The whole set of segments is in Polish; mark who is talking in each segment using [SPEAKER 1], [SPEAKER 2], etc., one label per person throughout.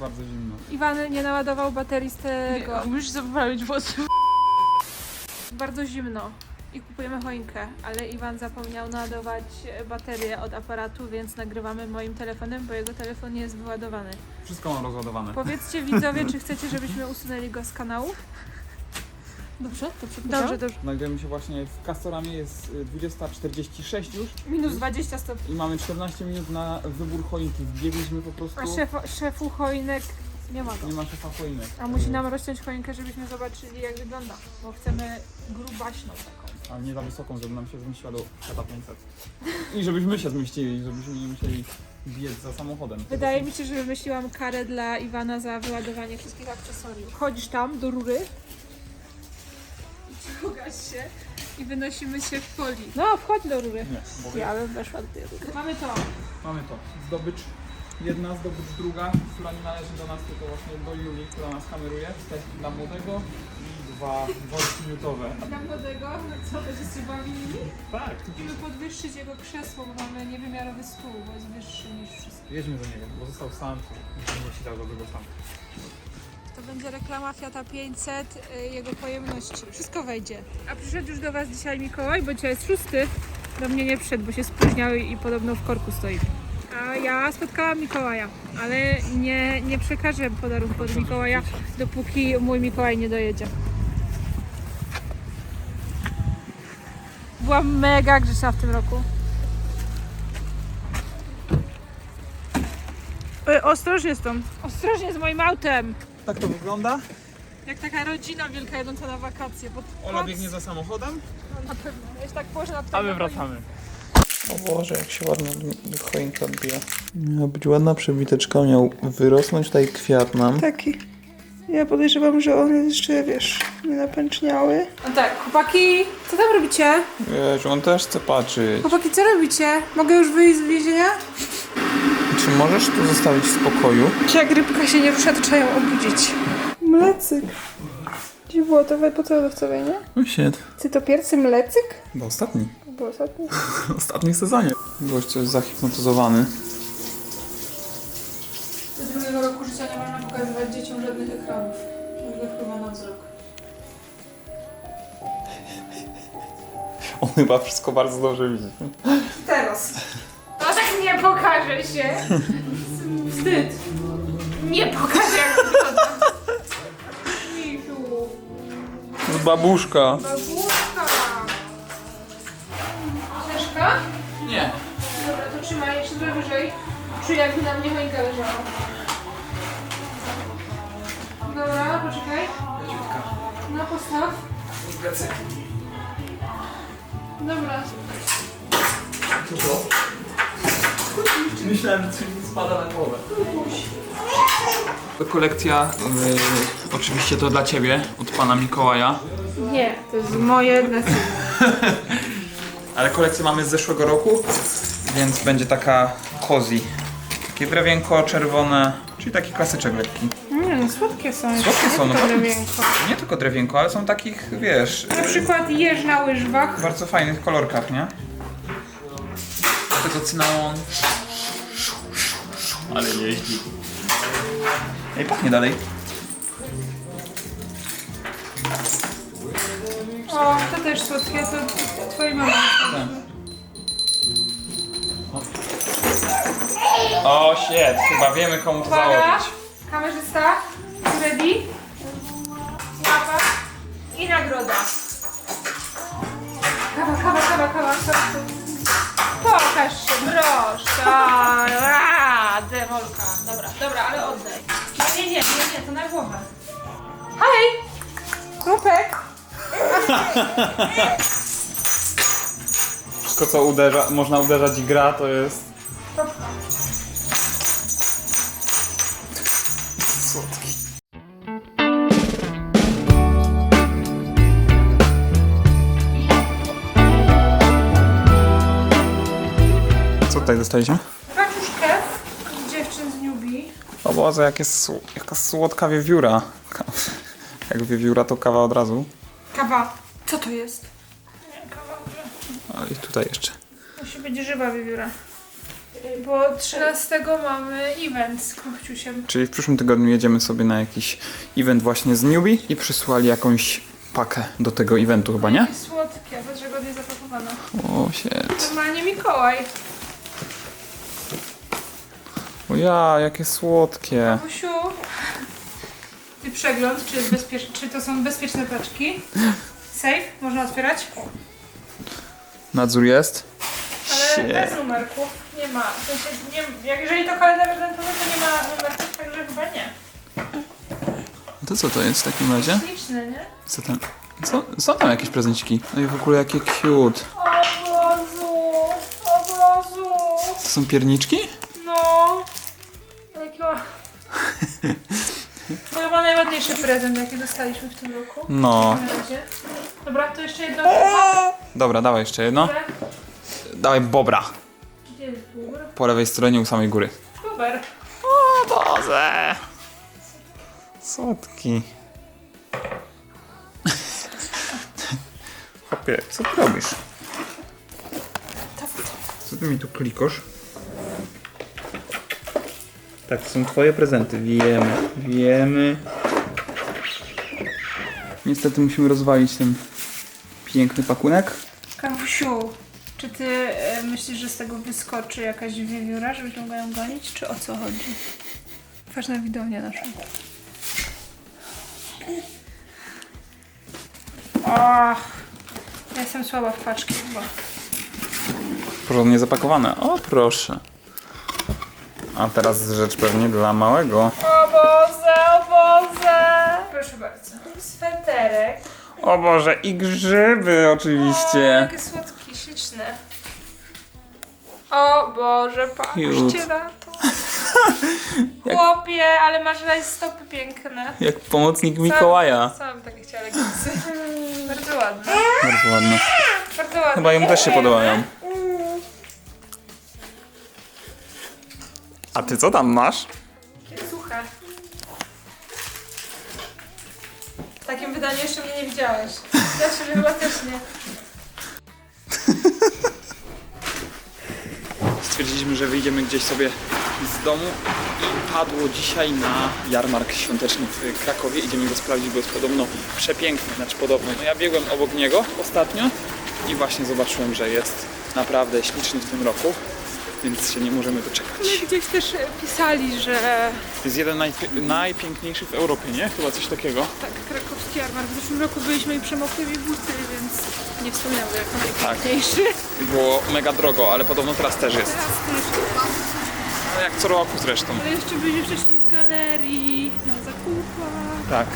[SPEAKER 1] bardzo zimno.
[SPEAKER 2] Iwan nie naładował baterii z tego.
[SPEAKER 3] Musisz sobie poprawić włosy.
[SPEAKER 2] Bardzo zimno. I kupujemy choinkę, ale Iwan zapomniał naładować baterię od aparatu, więc nagrywamy moim telefonem, bo jego telefon nie jest wyładowany.
[SPEAKER 1] Wszystko mam rozładowane.
[SPEAKER 2] Powiedzcie widzowie, czy chcecie, żebyśmy usunęli go z kanału?
[SPEAKER 3] Dobrze? Dobrze,
[SPEAKER 2] Dobrze, dobrze.
[SPEAKER 1] Znajdujemy się właśnie w Castoramie, jest y, 20.46 już
[SPEAKER 2] Minus 20 stopni.
[SPEAKER 1] i mamy 14 minut na wybór choinki. Wbiegliśmy po prostu,
[SPEAKER 2] A szef, szefu choinek nie ma go.
[SPEAKER 1] nie ma szefa choinek.
[SPEAKER 2] A musi nam rozciąć choinkę, żebyśmy zobaczyli jak wygląda. Bo chcemy grubaśną taką.
[SPEAKER 1] A nie za wysoką, żeby nam się zmieściła do kata 500. I żebyśmy się zmieścili, żebyśmy nie musieli biec za samochodem.
[SPEAKER 2] Wydaje mi się, że wymyśliłam karę dla Iwana za wyładowanie wszystkich akcesoriów. Wchodzisz tam do rury, się i wynosimy się w folii. No, wchodź do rury.
[SPEAKER 1] Nie, bo
[SPEAKER 2] Ja bym weszła do tej rury. Mamy to.
[SPEAKER 1] mamy to. Zdobycz jedna, zdobycz druga, która nie należy do nas, tylko właśnie do Julii, która nas kameruje. Też dla młodego i dwa worki nutowe.
[SPEAKER 2] Dla młodego, co będziecie się bawili?
[SPEAKER 1] Tak,
[SPEAKER 2] Musimy podwyższyć jego krzesło, bo mamy niewymiarowy stół, bo jest wyższy niż wszystko.
[SPEAKER 1] jedźmy do niego, bo został sam, nie musi dał dobrego sam.
[SPEAKER 2] To będzie reklama Fiata 500, y, jego pojemności. Wszystko wejdzie. A przyszedł już do Was dzisiaj Mikołaj, bo dzisiaj jest szósty. Do mnie nie przyszedł, bo się spóźniał i podobno w korku stoi. A ja spotkałam Mikołaja, ale nie, nie przekażę podarunku od Mikołaja, dopóki mój Mikołaj nie dojedzie. Byłam mega grzeczna w tym roku.
[SPEAKER 3] E, ostrożnie z tą.
[SPEAKER 2] Ostrożnie z moim autem!
[SPEAKER 1] Tak to wygląda.
[SPEAKER 2] Jak taka rodzina wielka jadąca na wakacje. Bo
[SPEAKER 1] Ola biegnie za samochodem,
[SPEAKER 2] No, na pewno. Ja się tak położę na
[SPEAKER 1] a my wracamy.
[SPEAKER 4] O Boże, jak się ładnie od- choinka odbija. Miała być ładna przebiteczka, miał wyrosnąć tutaj kwiat nam.
[SPEAKER 3] Taki. Ja podejrzewam, że on jest jeszcze, wiesz, nie napęczniały.
[SPEAKER 2] No tak, chłopaki, co tam robicie?
[SPEAKER 4] Wiesz, on też chce patrzeć.
[SPEAKER 2] Chłopaki, co robicie? Mogę już wyjść z więzienia?
[SPEAKER 4] Czy możesz tu zostawić w spokoju?
[SPEAKER 2] Czy jak rybka się nie rusza, to trzeba ją obudzić.
[SPEAKER 3] Mlecyk. Gdzie było to we podstawowcowej, nie?
[SPEAKER 4] Oh shit.
[SPEAKER 3] Czy to pierwszy mlecyk?
[SPEAKER 4] Bo ostatni.
[SPEAKER 3] Bo ostatni.
[SPEAKER 4] W ostatnim sezonie. Byłeś coś zahipnotyzowany.
[SPEAKER 2] Do drugiego roku życia nie można pokazywać dzieciom żadnych ekranów. To wpływa na wzrok.
[SPEAKER 4] On chyba wszystko bardzo dobrze widzi.
[SPEAKER 2] Teraz. No nie pokaże się. Wstyd. Nie pokaże jak wygląda. Misiu.
[SPEAKER 4] Z babuszka.
[SPEAKER 2] Babuszka. Ciężka?
[SPEAKER 1] Nie.
[SPEAKER 2] Dobra, to trzymaj jeszcze trochę wyżej. Czuj jakby na mnie choinka leżała. Dobra, poczekaj. No postaw. Dobra.
[SPEAKER 1] Myślałem, że coś mi spada na głowę. To kolekcja, y, oczywiście to dla Ciebie, od Pana Mikołaja.
[SPEAKER 2] Nie, to jest moje dla.
[SPEAKER 1] Ale kolekcję mamy z zeszłego roku, więc będzie taka cozy. Takie drewienko czerwone, czyli taki klasyczek lekki.
[SPEAKER 3] Nie no, słodkie są.
[SPEAKER 1] Słodkie są, no
[SPEAKER 3] To
[SPEAKER 1] bardzo-
[SPEAKER 3] drewienko.
[SPEAKER 1] Nie tylko drewienko, ale są takich, wiesz,
[SPEAKER 2] Na przykład jeż na łyżwach.
[SPEAKER 1] w bardzo fajnych kolorkach, nie? Tego cynamon. Ale jeździ. Ej, pachnie dalej.
[SPEAKER 2] O, to też słodkie, to twojej mamy.
[SPEAKER 1] O, shit, chyba wiemy komu to
[SPEAKER 2] Uwaga,
[SPEAKER 1] założyć.
[SPEAKER 2] kamerzysta, ready, łapa i nagroda. Kawa, kawa, kawa, kawa, kawa. Pokaż się, proszę. A, demolka. Dobra, dobra, ale oddaj. Nie, nie, nie, nie, nie, to na głowę. Hej! Krupek!
[SPEAKER 1] Wszystko co uderza, można uderzać i gra, to jest... tutaj dostaliśmy?
[SPEAKER 2] Paczuszkę dziewczyn z Newbie.
[SPEAKER 1] O Boże, jak jest, sł- jaka słodka wiewióra. Jak wiewióra to kawa od razu.
[SPEAKER 2] Kawa. Co to jest?
[SPEAKER 1] A i tutaj jeszcze.
[SPEAKER 2] Musi być żywa wiewióra. Bo 13 mamy event z Kuchciusiem.
[SPEAKER 1] Czyli w przyszłym tygodniu jedziemy sobie na jakiś event właśnie z Newbie i przysłali jakąś pakę do tego eventu chyba, nie?
[SPEAKER 2] Słodkie, patrz, że ładnie zapakowane.
[SPEAKER 1] O, shit.
[SPEAKER 2] Normalnie Mikołaj.
[SPEAKER 1] O ja, jakie słodkie.
[SPEAKER 2] Kusiu. Ty przegląd, czy, jest bezpiecz... czy to są bezpieczne paczki. Safe, można otwierać.
[SPEAKER 1] Nadzór jest?
[SPEAKER 2] Ale
[SPEAKER 1] Shit.
[SPEAKER 2] bez numerków nie ma. W sensie nie, jak jeżeli to kalendarz adwentowy, to nie ma numerków, także chyba nie.
[SPEAKER 1] To co to jest w takim razie?
[SPEAKER 2] Śliczne, nie?
[SPEAKER 1] Co tam? Co? Są tam jakieś prezenciki? No i w ogóle jakie cute.
[SPEAKER 2] O Bozu! O Bozu!
[SPEAKER 1] To są pierniczki?
[SPEAKER 2] To chyba najładniejszy prezent, jaki dostaliśmy w tym roku.
[SPEAKER 1] No.
[SPEAKER 2] Na razie. Dobra, to jeszcze jedno.
[SPEAKER 1] Dobra, dawaj jeszcze jedno.
[SPEAKER 2] Dobra.
[SPEAKER 1] Dawaj bobra.
[SPEAKER 2] Gdzie jest?
[SPEAKER 1] Po lewej stronie u samej góry.
[SPEAKER 2] Super.
[SPEAKER 1] O Boże! Słodki. Chłopie, co ty robisz? Co ty mi tu klikasz? Tak, to są twoje prezenty, wiemy, wiemy. Niestety musimy rozwalić ten piękny pakunek.
[SPEAKER 2] Kamusiu, czy ty e, myślisz, że z tego wyskoczy jakaś wiewióra, żebyśmy mogli ją gonić, czy o co chodzi? Patrz na widownię naszą. Och, ja jestem słaba w paczki chyba.
[SPEAKER 1] Porządnie zapakowane. O, proszę. A teraz rzecz pewnie dla małego.
[SPEAKER 2] O Boże, o Boże! Proszę bardzo. Sweterek.
[SPEAKER 1] O Boże, i grzyby
[SPEAKER 2] O,
[SPEAKER 1] oczywiście.
[SPEAKER 2] jakie słodkie, śliczne. O Boże, patrzcie na to. Chłopie, ale masz stopy piękne.
[SPEAKER 1] Jak pomocnik Mikołaja.
[SPEAKER 2] Sam takie chciała. Bardzo ładne.
[SPEAKER 1] Bardzo ładne.
[SPEAKER 2] Bardzo ładne.
[SPEAKER 1] Chyba jemu też się podobają. A ty co tam masz?
[SPEAKER 2] Suche. W takim wydaniu jeszcze mnie nie widziałeś. Ja ciebie chyba też nie.
[SPEAKER 1] Stwierdziliśmy, że wyjdziemy gdzieś sobie z domu i padło dzisiaj na jarmark świąteczny w Krakowie. Idziemy go sprawdzić, bo jest podobno przepiękny, znaczy podobno. No ja biegłem obok niego ostatnio i właśnie zobaczyłem, że jest naprawdę śliczny w tym roku, więc się nie możemy doczekać.
[SPEAKER 2] Ale gdzieś też pisali, że
[SPEAKER 1] To jest jeden najpie- najpiękniejszych w Europie, nie? Chyba coś takiego.
[SPEAKER 2] tak, krakowski jarmark. W zeszłym roku byliśmy i przemokły mi buty, więc nie wspominam go jako najpiękniejszy.
[SPEAKER 1] Było mega drogo, ale podobno teraz też jest.
[SPEAKER 2] Teraz też.
[SPEAKER 1] No jak co roku zresztą.
[SPEAKER 2] Ale jeszcze byliśmy wcześniej w galerii, na zakupach.
[SPEAKER 1] Tak.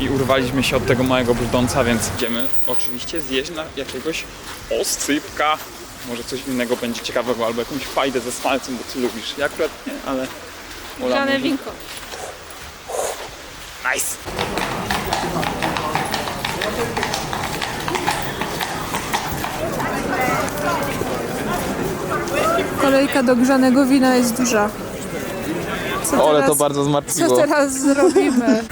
[SPEAKER 1] I urwaliśmy się od tego małego brzdąca, więc idziemy oczywiście zjeść na jakiegoś oscypka. Może coś innego będzie ciekawego, albo jakąś fajdę ze smalcem, bo ty lubisz. Ja akurat nie, ale... Ola może.
[SPEAKER 2] winko.
[SPEAKER 1] Nice!
[SPEAKER 2] Kolejka do grzanego wina jest duża. Co
[SPEAKER 1] Ole, to
[SPEAKER 2] teraz-
[SPEAKER 1] bardzo
[SPEAKER 2] Co
[SPEAKER 1] zmartwiło.
[SPEAKER 2] teraz zrobimy?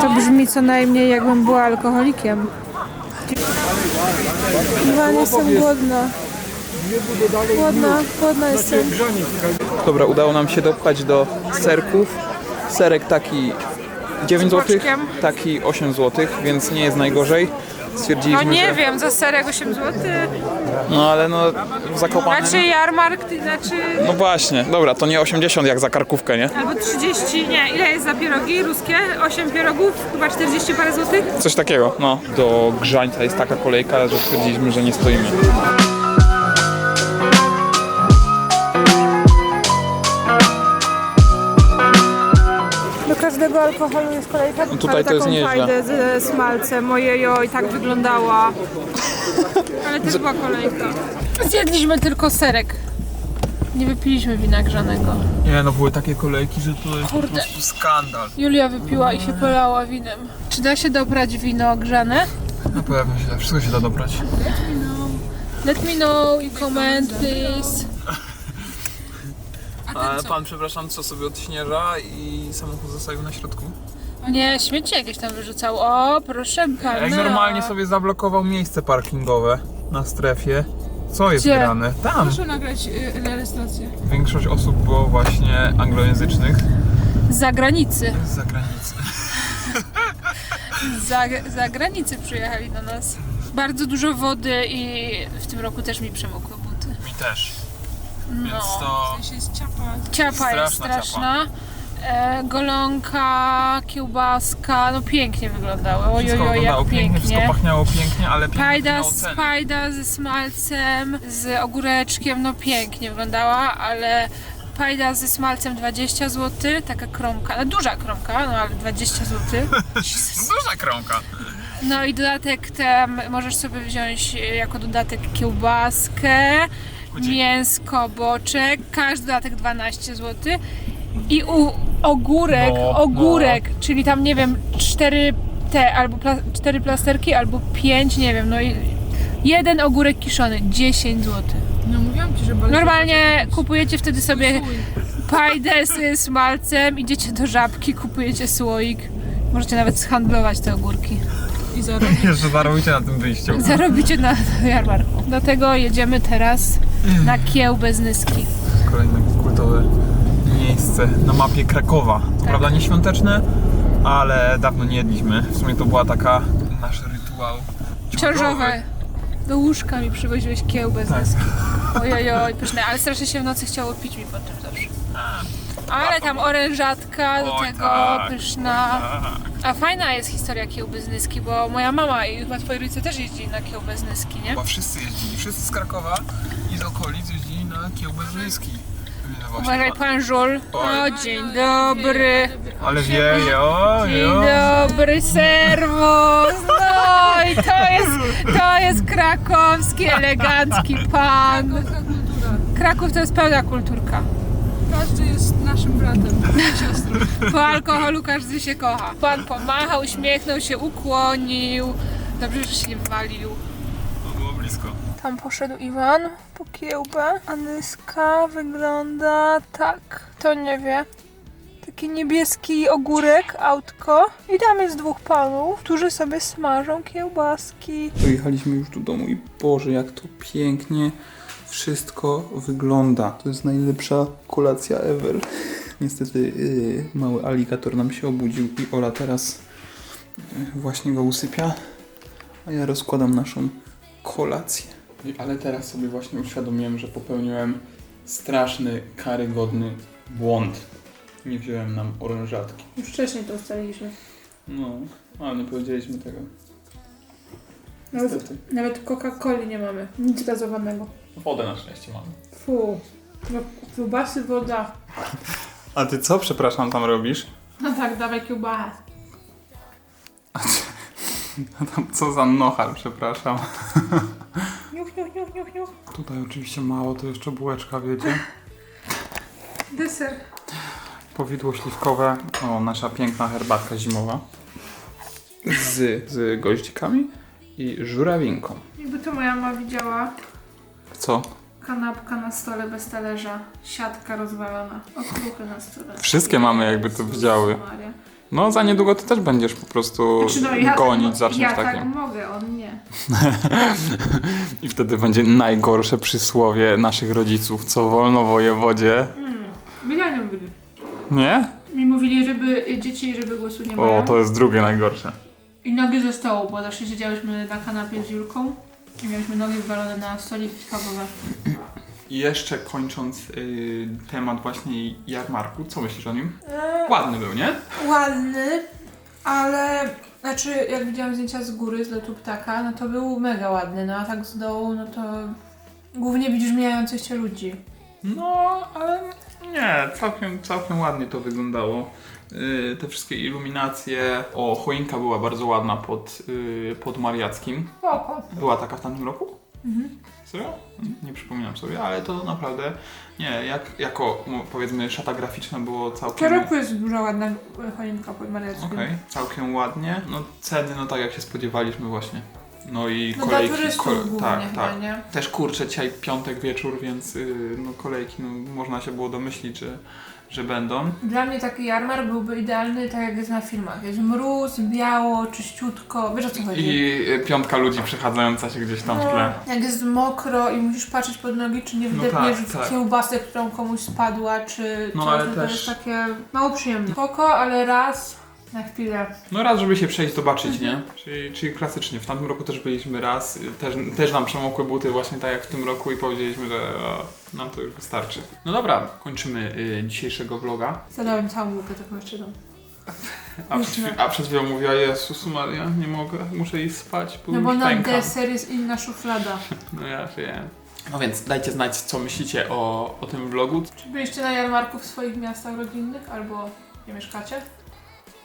[SPEAKER 2] To brzmi co najmniej jakbym była alkoholikiem. Iwan, jestem głodna. Głodna, głodna jestem.
[SPEAKER 1] Dobra, udało nam się dopchać do serków. Serek taki 9
[SPEAKER 2] Z
[SPEAKER 1] zł, taki 8 zł, więc nie jest najgorzej.
[SPEAKER 2] No
[SPEAKER 1] Stwierdziliśmy,
[SPEAKER 2] nie
[SPEAKER 1] że...
[SPEAKER 2] wiem, za serek 8 zł.
[SPEAKER 1] No ale no w Zakopanem...
[SPEAKER 2] Znaczy jarmark, ty- znaczy
[SPEAKER 1] No właśnie, dobra, to nie 80 jak za karkówkę, nie?
[SPEAKER 2] albo 30, nie, ile jest za pierogi ruskie? 8 pierogów, chyba 40 parę złotych.
[SPEAKER 1] Coś takiego, no. Do Grzańca jest taka kolejka, że stwierdziliśmy, że nie stoimy.
[SPEAKER 2] Każdego alkoholu jest kolejka.
[SPEAKER 1] No tutaj to jest
[SPEAKER 2] taką
[SPEAKER 1] nieźle.
[SPEAKER 2] fajdę ze smalcem, ojejo, i tak wyglądała. Ale też była kolejka. Zjedliśmy tylko serek. Nie wypiliśmy wina grzanego.
[SPEAKER 1] Nie, no były takie kolejki, że to jest
[SPEAKER 2] Kurde.
[SPEAKER 1] po prostu skandal.
[SPEAKER 2] Julia wypiła i się polała winem. Czy da się dobrać wino grzane?
[SPEAKER 1] Na pewno się da, wszystko się da dobrać.
[SPEAKER 2] Let me know in comment, please.
[SPEAKER 1] Ale pan, przepraszam, co sobie odśnieża i samochód zostawił na środku?
[SPEAKER 2] Nie, śmieci jakieś tam wyrzucał. O, proszę pana.
[SPEAKER 1] Jak normalnie sobie zablokował miejsce parkingowe na strefie
[SPEAKER 5] Co jest
[SPEAKER 2] Gdzie?
[SPEAKER 5] grane? Tam!
[SPEAKER 2] Proszę nagrać y, rejestrację.
[SPEAKER 5] Większość osób było właśnie anglojęzycznych
[SPEAKER 2] Z zagranicy.
[SPEAKER 5] z zagranicy.
[SPEAKER 2] Z za- zagranicy przyjechali do nas. Bardzo dużo wody i w tym roku też mi przemokły buty.
[SPEAKER 5] Mi też.
[SPEAKER 2] No.
[SPEAKER 5] Więc to...
[SPEAKER 2] W sensie jest ciapa. Ciapa jest
[SPEAKER 5] Straszna
[SPEAKER 2] straszna. E, golonka, kiełbaska, no pięknie wyglądały.
[SPEAKER 5] Wszystko
[SPEAKER 2] Ojojoj,
[SPEAKER 5] wyglądało
[SPEAKER 2] jak
[SPEAKER 5] pięknie,
[SPEAKER 2] pięknie.
[SPEAKER 5] wszystko pachniało pięknie, ale pięknie
[SPEAKER 2] Pajda,
[SPEAKER 5] miało
[SPEAKER 2] pajda ze smalcem, z ogóreczkiem, no pięknie wyglądała, ale pajda ze smalcem 20 zł, taka kromka, no duża kromka, no ale 20 zł.
[SPEAKER 5] Duża kromka.
[SPEAKER 2] No i dodatek tam możesz sobie wziąć e, jako dodatek kiełbaskę, mięsko, boczek, każdy dodatek 12 zł i u, ogórek,
[SPEAKER 5] No,
[SPEAKER 2] ogórek, czyli tam nie wiem, cztery te albo pla, cztery plasterki albo pięć, nie wiem, no i jeden ogórek kiszony 10 zł.
[SPEAKER 3] No mówiłam ci, że bardzo
[SPEAKER 2] Normalnie kupujecie wtedy sobie pajdę z smalcem, idziecie do żabki, kupujecie słoik. Możecie nawet zhandlować te ogórki.
[SPEAKER 3] i zarobić.
[SPEAKER 5] Jeszcze zarobicie na tym wyjściu.
[SPEAKER 2] Zarobicie na jarmarku. Do tego jedziemy teraz na kiełbę z Nyski.
[SPEAKER 5] Kolejne kultowe miejsce na mapie Krakowa. Co prawda nie świąteczne, ale dawno nie jedliśmy. W sumie to była taka nasz rytuał
[SPEAKER 2] Ciążowe. Do łóżka mi przywoziłeś kiełbę z
[SPEAKER 5] Tak.
[SPEAKER 2] Nyski. Ojojoj, pyszne, ale strasznie się w nocy chciało pić mi po tym zawsze. Ale tam orężatka do tego,
[SPEAKER 5] tak,
[SPEAKER 2] pyszna.
[SPEAKER 5] Tak.
[SPEAKER 2] A fajna jest historia kiełby z Nyski, bo moja mama i chyba twoi rodzice też jeździli na kiełbę z Nyski, nie?
[SPEAKER 5] Chyba wszyscy jeździli, wszyscy z Krakowa z okolic jeździli na właśnie.
[SPEAKER 2] Uważaj, pan Żul. O, dzień dobry.
[SPEAKER 5] Ale wie, jo,
[SPEAKER 2] Dzień
[SPEAKER 5] jo.
[SPEAKER 2] dobry, serwus! No i to jest, to jest krakowski, elegancki pan. Kraków to jest pełna kulturka.
[SPEAKER 3] Każdy jest naszym bratem, siostrą.
[SPEAKER 2] Po alkoholu każdy się kocha. Pan pomachał, uśmiechnął się, ukłonił. Dobrze, że się nie wywalił.
[SPEAKER 5] To było blisko.
[SPEAKER 2] Tam poszedł Iwan po kiełbę. Anyska wygląda tak. To nie wie. Taki niebieski ogórek, autko. I tam jest dwóch panów, którzy sobie smażą kiełbaski.
[SPEAKER 1] Dojechaliśmy już do domu i Boże, jak to pięknie wszystko wygląda. To jest najlepsza kolacja ever. Niestety yy, mały aligator nam się obudził i Ola teraz yy, właśnie go usypia, a ja rozkładam naszą kolację. Ale teraz sobie właśnie uświadomiłem, że popełniłem straszny, karygodny błąd. Nie wziąłem nam orężatki.
[SPEAKER 2] Już wcześniej to ustaliliśmy.
[SPEAKER 1] No, ale nie powiedzieliśmy tego.
[SPEAKER 2] Nawet,
[SPEAKER 1] Niestety.
[SPEAKER 2] nawet Coca-Coli nie mamy. Nic gazowanego.
[SPEAKER 1] Wodę na szczęście mamy.
[SPEAKER 2] Fu. No, kiełbasy, woda.
[SPEAKER 1] A ty co, przepraszam, tam robisz?
[SPEAKER 2] No tak, dawaj kiełbasę.
[SPEAKER 1] A tam co za nochal, przepraszam.
[SPEAKER 2] Niuch, niuch, niuch, niuch, niuch.
[SPEAKER 1] Tutaj oczywiście mało, to jeszcze bułeczka, wiecie?
[SPEAKER 2] Deser.
[SPEAKER 1] Powidło śliwkowe, o, nasza piękna herbatka zimowa. Z, z goździkami i żurawinką.
[SPEAKER 2] Jakby to moja mama widziała,
[SPEAKER 1] Co?
[SPEAKER 2] kanapka na stole bez talerza, siatka rozwalona, okruchy na stole.
[SPEAKER 1] Wszystkie mamy jakby to widziały.
[SPEAKER 2] Maria.
[SPEAKER 1] No, za niedługo ty też będziesz po prostu
[SPEAKER 2] Znaczy, no, ja
[SPEAKER 1] gonić
[SPEAKER 2] tak,
[SPEAKER 1] za czymś
[SPEAKER 2] ja
[SPEAKER 1] takim.
[SPEAKER 2] tak mogę, on nie.
[SPEAKER 1] I wtedy będzie najgorsze przysłowie naszych rodziców, co wolno wojewodzie.
[SPEAKER 2] Miliony byli.
[SPEAKER 1] Nie?
[SPEAKER 2] Mi mówili, żeby dzieci, żeby głosu nie mają.
[SPEAKER 1] O, to jest drugie najgorsze.
[SPEAKER 2] I nogi ze stołu, bo zawsze siedziałyśmy na kanapie z Julką i mieliśmy nogi wywalone na stolik schabowe.
[SPEAKER 1] I jeszcze kończąc y, temat właśnie jarmarku, co myślisz o nim? Ładny był, nie?
[SPEAKER 2] Ładny, ale znaczy jak widziałam zdjęcia z góry, z lotu ptaka, no to był mega ładny, no a tak z dołu, no to głównie widzisz mijających się ludzi.
[SPEAKER 1] No, ale nie, całkiem, całkiem ładnie to wyglądało. Yy, te wszystkie iluminacje. O, choinka była bardzo ładna pod, yy, pod Mariackim.
[SPEAKER 2] Spoko.
[SPEAKER 1] Była taka w tamtym roku?
[SPEAKER 2] Mhm.
[SPEAKER 1] Serio? Nie przypominam sobie, ale to naprawdę nie, jak, jako no, powiedzmy szata graficzna było całkiem...
[SPEAKER 2] roku jest duża ładna choinka pod Mariackim.
[SPEAKER 1] Okej, całkiem ładnie. No ceny, no tak jak się spodziewaliśmy właśnie. No i
[SPEAKER 2] No
[SPEAKER 1] kolejki.
[SPEAKER 2] turystów
[SPEAKER 1] ko-
[SPEAKER 2] głównie
[SPEAKER 1] tak,
[SPEAKER 2] chyba,
[SPEAKER 1] tak.
[SPEAKER 2] nie?
[SPEAKER 1] Też kurczę, dzisiaj piątek wieczór, więc yy, no kolejki, no można się było domyślić, że, że będą.
[SPEAKER 2] Dla mnie taki jarmark byłby idealny, tak jak jest na filmach. Jest mróz, biało, czyściutko, wiesz o co chodzi?
[SPEAKER 1] I piątka ludzi przechadzająca się gdzieś tam w tle.
[SPEAKER 2] No, jak jest mokro i musisz patrzeć pod nogi, czy nie
[SPEAKER 1] No
[SPEAKER 2] wdepniesz
[SPEAKER 1] tak,
[SPEAKER 2] w
[SPEAKER 1] tak.
[SPEAKER 2] kiełbasę, którą komuś spadła, czy
[SPEAKER 1] No,
[SPEAKER 2] coś,
[SPEAKER 1] ale
[SPEAKER 2] no to
[SPEAKER 1] też-
[SPEAKER 2] jest takie mało przyjemne. Spoko, ale raz na chwilę.
[SPEAKER 1] No raz, żeby się przejść, zobaczyć, nie?
[SPEAKER 2] Mhm.
[SPEAKER 1] Czyli, czyli klasycznie. W tamtym roku też byliśmy raz, też, też nam przemokły buty właśnie tak jak w tym roku i powiedzieliśmy, że o, nam to już wystarczy. No dobra, kończymy y, dzisiejszego vloga.
[SPEAKER 2] Zadałem całą łupę taką jeszcze.
[SPEAKER 1] A przed, chwil- a przed chwilą mówiła, Jezus Maria, nie mogę, muszę iść spać, bo
[SPEAKER 2] No bo
[SPEAKER 1] już
[SPEAKER 2] na
[SPEAKER 1] pękam.
[SPEAKER 2] deser jest inna szuflada.
[SPEAKER 1] No ja wiem. No więc dajcie znać, co myślicie o, o tym vlogu.
[SPEAKER 2] Czy byliście na jarmarku w swoich miastach rodzinnych albo nie mieszkacie?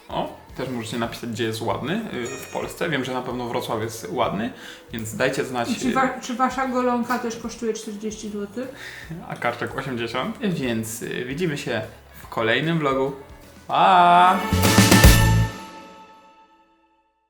[SPEAKER 1] O, też możecie napisać, gdzie jest ładny y, w Polsce. Wiem, że na pewno Wrocław jest ładny, więc dajcie znać.
[SPEAKER 2] Czy,
[SPEAKER 1] y,
[SPEAKER 2] wa- czy wasza golonka też kosztuje 40 zł?
[SPEAKER 1] a karczek 80. Więc y, widzimy się w kolejnym vlogu. Pa!